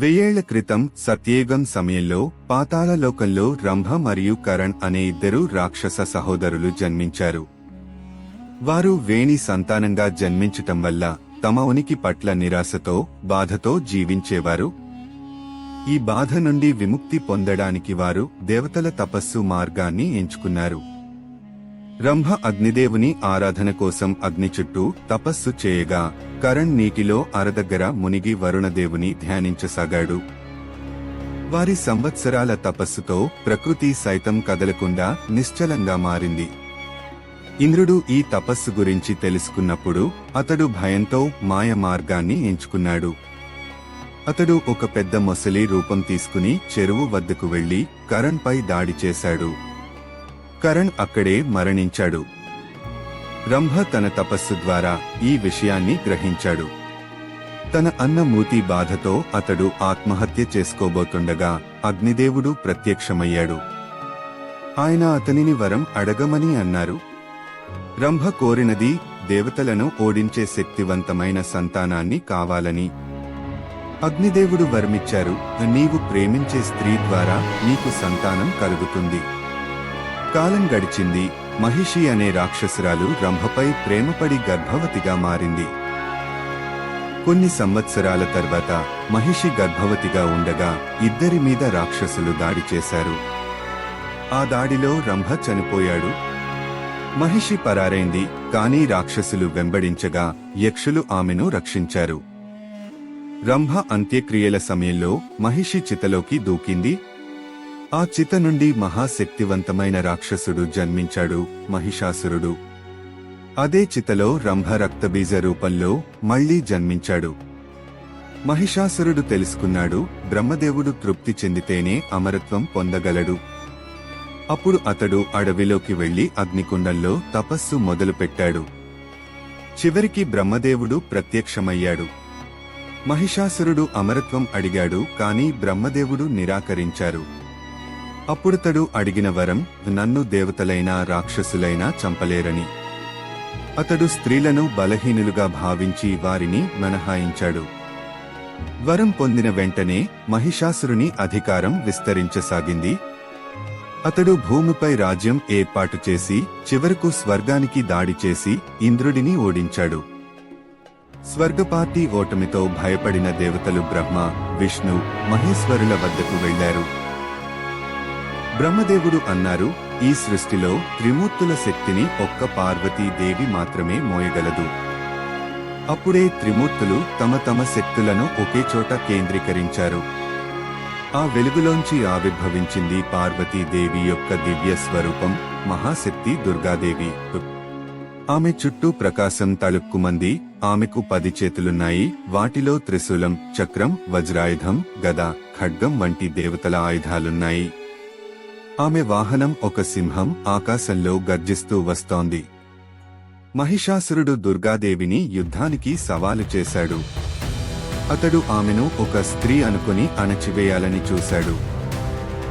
వెయ్యేళ్ళ క్రితం సత్యేగం సమయంలో పాతాళలోకంలో రంభ మరియు కరణ్ అనే ఇద్దరు రాక్షస సహోదరులు జన్మించారు. వారు వేణి సంతానంగా జన్మించటం వల్ల తమ ఉనికి పట్ల నిరాశతో బాధతో జీవించేవారు. ఈ బాధ నుండి విముక్తి పొందడానికి వారు దేవతల తపస్సు మార్గాన్ని ఎంచుకున్నారు. రంభ అగ్నిదేవుని ఆరాధన కోసం అగ్ని చుట్టూ తపస్సు చేయగా కరణ్ నీటిలో అరదగ్గర మునిగి వరుణదేవుని ధ్యానించసాగాడు. వారి సంవత్సరాల తపస్సుతో ప్రకృతి సైతం కదలకుండా నిశ్చలంగా మారింది. ఇంద్రుడు ఈ తపస్సు గురించి తెలుసుకున్నప్పుడు అతడు భయంతో మాయ మార్గాన్ని ఎంచుకున్నాడు. అతడు ఒక పెద్ద మొసలి రూపం తీసుకుని చెరువు వద్దకు వెళ్ళి కరణ్పై దాడి చేశాడు. కరణ్ అక్కడే మరణించాడు. రంభ తన తపస్సు ద్వారా ఈ విషయాన్ని గ్రహించాడు. తన అన్న మూతి బాధతో అతడు ఆత్మహత్య చేసుకోబోతుండగా అగ్నిదేవుడు ప్రత్యక్షమయ్యాడు. ఆయన అతనిని వరం అడగమని అన్నారు. రంభ కోరినది దేవతలను ఓడించే శక్తివంతమైన సంతానాన్ని కావాలని అగ్నిదేవుడు వరమిచ్చారు. నీవు ప్రేమించే స్త్రీ ద్వారా నీకు సంతానం కలుగుతుంది. కాలం గడిచింది. మహిషి అనే రాక్షసురాలు రంభపై ప్రేమపడి గర్భవతిగా మారింది. కొన్ని సంవత్సరాల తర్వాత మహిషి గర్భవతిగా ఉండగా ఇద్దరి మీద రాక్షసులు దాడి చేశారు. ఆ దాడిలో రంభ చనిపోయాడు. మహిషి పరారైంది కానీ రాక్షసులు వెంబడించగా యక్షులు ఆమెను రక్షించారు. రంభ అంత్యక్రియల సమయంలో మహిషి చితలోకి దూకింది ఆ చిత నుండి మహాశక్తివంతమైన రాక్షసుడు జన్మించాడు మహిషాసురుడు. అదే చితలో రంభ రక్తబీజ రూపంలో మళ్ళీ జన్మించాడు. మహిషాసురుడు తెలుసుకున్నాడు బ్రహ్మదేవుడు తృప్తి చెందితేనే అమరత్వం పొందగలడు. అప్పుడు అతడు అడవిలోకి వెళ్ళి అగ్నికుండంలో తపస్సు మొదలుపెట్టాడు. చివరికి బ్రహ్మదేవుడు ప్రత్యక్షమయ్యాడు. మహిషాసురుడు అమరత్వం అడిగాడు కానీ బ్రహ్మదేవుడు నిరాకరించారు. అప్పుడతడు అడిగిన వరం నన్ను దేవతలైనా రాక్షసులైనా చంపలేరని. అతడు స్త్రీలను బలహీనులుగా భావించి వారిని మినహాయించాడు. వరం పొందిన వెంటనే మహిషాసురుని అధికారం విస్తరించసాగింది. అతడు భూమిపై రాజ్యం ఏర్పాటు చేసి చివరకు స్వర్గానికి దాడి చేసి ఇంద్రుడిని ఓడించాడు. స్వర్గపార్టీ ఓటమితో భయపడిన దేవతలు బ్రహ్మ విష్ణు మహేశ్వరుల వద్దకు వెళ్ళారు బ్రహ్మదేవుడు అన్నారు ఈ సృష్టిలో త్రిమూర్తుల శక్తిని ఒక్క పార్వతీదేవి మాత్రమే మోయగలదు. అప్పుడే త్రిమూర్తులు తమ తమ శక్తులను ఒకే చోట కేంద్రీకరించారు. ఆ వెలుగులోంచి ఆవిర్భవించింది పార్వతీదేవి యొక్క దివ్య స్వరూపం మహాశక్తి దుర్గాదేవి. ఆమె చుట్టూ ప్రకాశం తళుక్కుమంది ఆమెకు పది చేతులున్నాయి వాటిలో త్రిశూలం చక్రం వజ్రాయుధం గద ఖడ్గం వంటి దేవతల ఆయుధాలున్నాయి. ఆమె వాహనం ఒక సింహం ఆకాశంలో గర్జిస్తూ వస్తోంది. మహిషాసురుడు దుర్గాదేవిని యుద్ధానికి సవాలు చేశాడు. అతడు ఆమెను ఒక స్త్రీ అనుకుని అణచివేయాలని చూశాడు.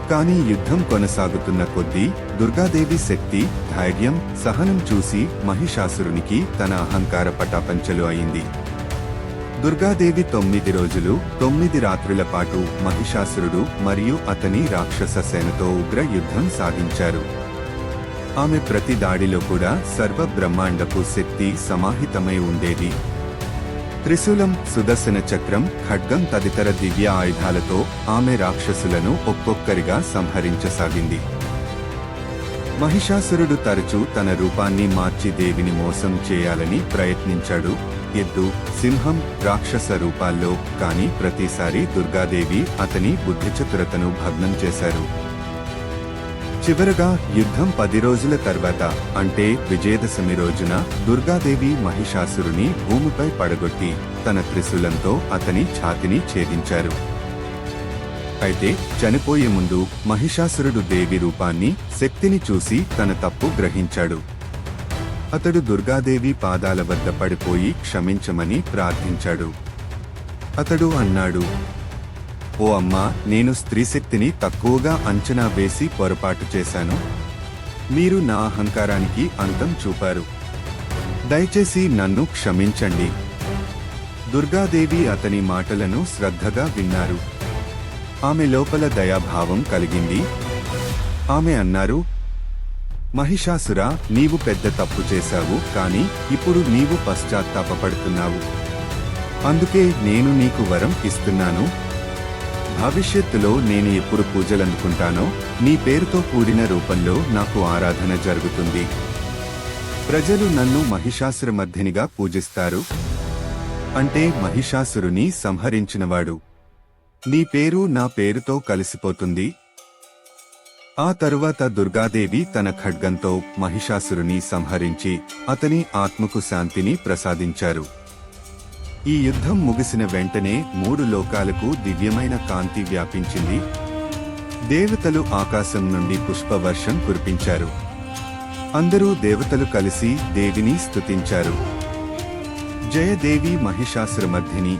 కానీ యుద్ధం కొనసాగుతున్న కొద్దీ దుర్గాదేవి శక్తి ధైర్యం సహనం చూసి మహిషాసురునికి తన అహంకార పటాపంచలు అయింది. దుర్గాదేవి తొమ్మిది రోజులు తొమ్మిది రాత్రుల పాటు మహిషాసురుడు మరియు అతని రాక్షస సేనతో ఉగ్ర యుద్ధం సాగించారు. ఆమె ప్రతి దాడిలో కూడా సర్వ బ్రహ్మాండపు శక్తి సమాహితమై ఉండేది. త్రిశూలం సుదర్శన చక్రం ఖడ్గం తదితర దివ్య ఆయుధాలతో ఆమె రాక్షసులను ఒక్కొక్కరిగా సంహరించసాగింది. మహిషాసురుడు తరచూ తన రూపాన్ని మార్చి దేవిని మోసం చేయాలని ప్రయత్నించాడు. ఎద్దు సింహం రాక్షస రూపాల్లో కానీ ప్రతిసారి దుర్గాదేవి అతని బుద్ధిచతురతను భగ్నం చేశారు. చివరగా యుద్ధం పది రోజుల తర్వాత అంటే విజయదశమి రోజున దుర్గాదేవి మహిషాసురుని భూమిపై పడగొట్టి తన త్రిశూలంతో అతని ఛాతిని ఛేదించారు. అయితే చనిపోయే ముందు మహిషాసురుడు దేవి రూపాన్ని శక్తిని చూసి తన తప్పు గ్రహించాడు. అతడు దుర్గాదేవి పాదాల వద్ద పడిపోయి క్షమించమని ప్రార్థించాడు. అతడు అన్నాడు ఓ అమ్మా నేను స్త్రీశక్తిని తక్కువగా అంచనా వేసి పొరపాటు చేశాను. మీరు నా అహంకారానికి అంతం చూపారు. దయచేసి నన్ను క్షమించండి దుర్గాదేవి అతని మాటలను శ్రద్ధగా విన్నారు. ఆమె లోపల దయాభావం కలిగింది. ఆమె అన్నారు మహిషాసుర నీవు పెద్ద తప్పు చేశావు కాని ఇప్పుడు నీవు పశ్చాత్తాపడుతున్నావు అందుకే నేను నీకు వరం ఇస్తున్నాను. భవిష్యత్తులో నేను ఎప్పుడు పూజలందుకుంటానో నీ పేరుతో కూడిన రూపంలో నాకు ఆరాధన జరుగుతుంది. ప్రజలు నన్ను మహిషాసురమర్ధినిగా పూజిస్తారు. అంటే మహిషాసురుని సంహరించినవాడు. నీ పేరు నా పేరుతో కలిసిపోతుంది. ఆ తరువాత దుర్గాదేవి తన ఖడ్గంతో మహిషాసురుని సంహరించి అతని ఆత్మకు శాంతిని ప్రసాదించారు. ఈ యుద్ధం ముగిసిన వెంటనే మూడు లోకాలకు దివ్యమైన కాంతి వ్యాపించింది. దేవతలు ఆకాశం నుండి పుష్పవర్షం కురిపించారు. అందరూ దేవతలు కలిసి దేవిని స్తుతించారు. జయదేవి మహిషాసురమర్ధిని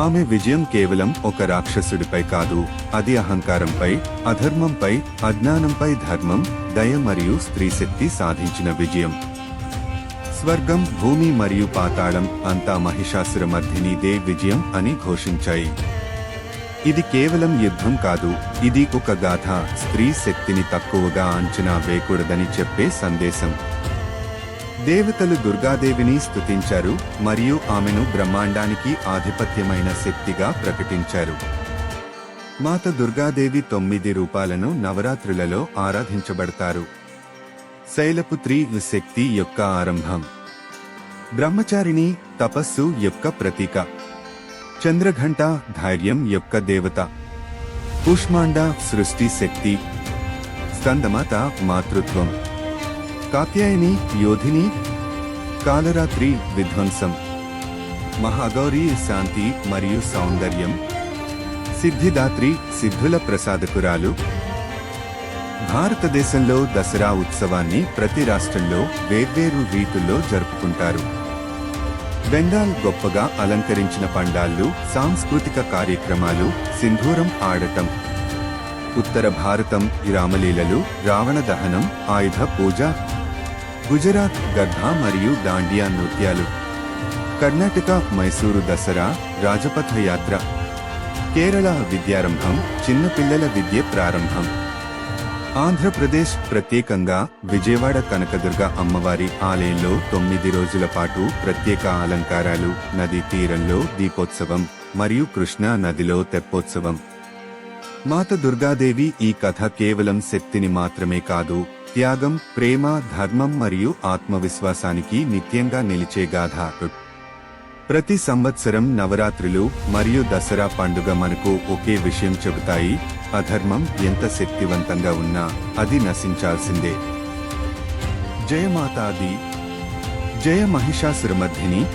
ఆమె విజయం కేవలం ఒక రాక్షసుడిపై కాదు అది అహంకారంపై అధర్మంపై అజ్ఞానంపై ధర్మం దయ మరియు స్త్రీశక్తి సాధించిన విజయం. స్వర్గం భూమి మరియు పాతాళం అంతా మహిషాసురమర్ధిని దే విజయం అని ఘోషించాయి. ఇది కేవలం యుద్ధం కాదు ఇది ఒక గాథ స్త్రీ శక్తిని తక్కువగా అంచనా వేయకూడదని చెప్పే సందేశం. దేవతలు దుర్గాదేవిని స్తుతించారు మరియు ఆమెను బ్రహ్మాండానికి ఆధిపత్యమైన శక్తిగా ప్రకటించారు. మాత దుర్గాదేవి తొమ్మిది రూపాలను నవరాత్రులలో ఆరాధించబడతారు. శైలపుత్రి శక్తి యొక్క ఆరంభం. బ్రహ్మచారిణి తపస్సు యొక్క ప్రతీక. చంద్రఘంట ధైర్యం యొక్క దేవత. కుష్మాండ సృష్టి శక్తి. స్కందమాత మాతృత్వం. కాత్యాయని యోధిని కాలరాత్రి విధ్వంసం మహాగౌరి శాంతి మరియు సౌందర్యం। సిద్ధిదాత్రి సిద్ధుల ప్రసాదకురాలు భారతదేశంలో దసరా ఉత్సవాన్ని ప్రతి రాష్ట్రంలో వేర్వేరు రీతుల్లో జరుపుకుంటారు. బెంగాల్ గొప్పగా అలంకరించిన పండాళ్ళు సాంస్కృతిక కార్యక్రమాలు సింధూరం ఆడటం. ఉత్తర భారతం రామలీలలు రావణ దహనం ఆయుధ పూజ గుజరాత్ గర్భా మరియు దాండియా నృత్యాలు. కర్ణాటక మైసూరు దసరా రాజపథ యాత్ర. కేరళ విద్యారంభం చిన్నపిల్లల విద్య ప్రారంభం. ఆంధ్రప్రదేశ్ ప్రత్యేకంగా విజయవాడ కనకదుర్గ అమ్మవారి ఆలయంలో తొమ్మిది రోజుల పాటు ప్రత్యేక అలంకారాలు నదీ తీరంలో దీపోత్సవం మరియు కృష్ణా నదిలో తెప్పోత్సవం. మాత దుర్గాదేవి ఈ కథ కేవలం శక్తిని మాత్రమే కాదు త్యాగం ప్రేమ ధర్మం మరియు ఆత్మవిశ్వాసానికి నిత్యంగా నిలిచే గాథ. ప్రతి సంవత్సరం నవరాత్రులు మరియు దసరా పండుగ మనకు ఒకే విషయం చెబుతాయి. అధర్మం ఎంత శక్తివంతంగా ఉన్నా అది నశించాల్సిందే. జయమాతాది జయ మహిషాసురమర్ధిని